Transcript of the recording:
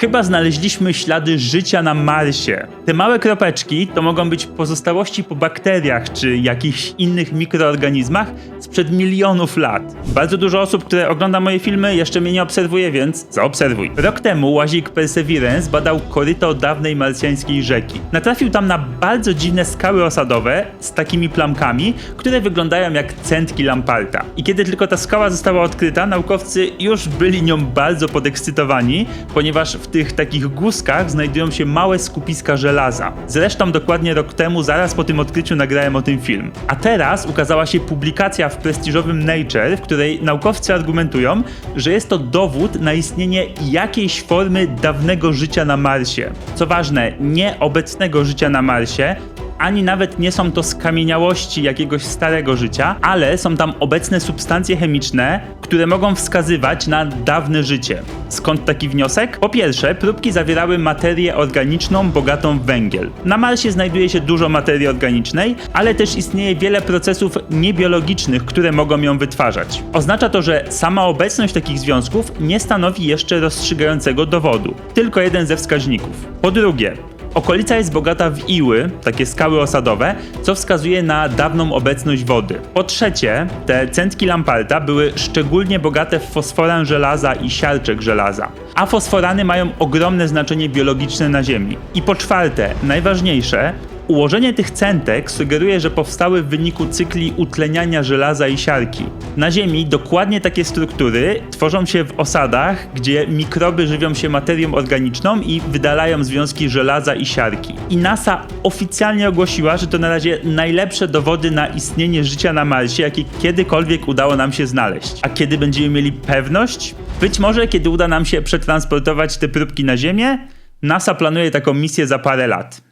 Chyba znaleźliśmy ślady życia na Marsie. Te małe kropeczki to mogą być pozostałości po bakteriach czy jakichś innych mikroorganizmach sprzed milionów lat. Bardzo dużo osób, które ogląda moje filmy, jeszcze mnie nie obserwuje, więc zaobserwuj. Rok temu łazik Perseverance badał koryto dawnej marsjańskiej rzeki. Natrafił tam na bardzo dziwne skały osadowe z takimi plamkami, które wyglądają jak centki lamparta. I kiedy tylko ta skała została odkryta, naukowcy już byli nią bardzo podekscytowani, ponieważ w tych takich guzkach znajdują się małe skupiska żelaza. Zresztą dokładnie rok temu, zaraz po tym odkryciu, nagrałem o tym film. A teraz ukazała się publikacja w prestiżowym Nature, w której naukowcy argumentują, że jest to dowód na istnienie jakiejś formy dawnego życia na Marsie. Co ważne, nie obecnego życia na Marsie, ani nawet nie są to skamieniałości jakiegoś starego życia, ale są tam obecne substancje chemiczne, które mogą wskazywać na dawne życie. Skąd taki wniosek? Po pierwsze, próbki zawierały materię organiczną bogatą w węgiel. Na Marsie znajduje się dużo materii organicznej, ale też istnieje wiele procesów niebiologicznych, które mogą ją wytwarzać. Oznacza to, że sama obecność takich związków nie stanowi jeszcze rozstrzygającego dowodu, tylko jeden ze wskaźników. Po drugie, Okolica jest bogata w iły, takie skały osadowe, co wskazuje na dawną obecność wody. Po trzecie, te centki lamparta były szczególnie bogate w fosforę żelaza i siarczek żelaza, a fosforany mają ogromne znaczenie biologiczne na Ziemi. I po czwarte, najważniejsze, Ułożenie tych centek sugeruje, że powstały w wyniku cykli utleniania żelaza i siarki. Na Ziemi dokładnie takie struktury tworzą się w osadach, gdzie mikroby żywią się materią organiczną i wydalają związki żelaza i siarki. I NASA oficjalnie ogłosiła, że to na razie najlepsze dowody na istnienie życia na Marsie, jakie kiedykolwiek udało nam się znaleźć. A kiedy będziemy mieli pewność? Być może kiedy uda nam się przetransportować te próbki na Ziemię? NASA planuje taką misję za parę lat.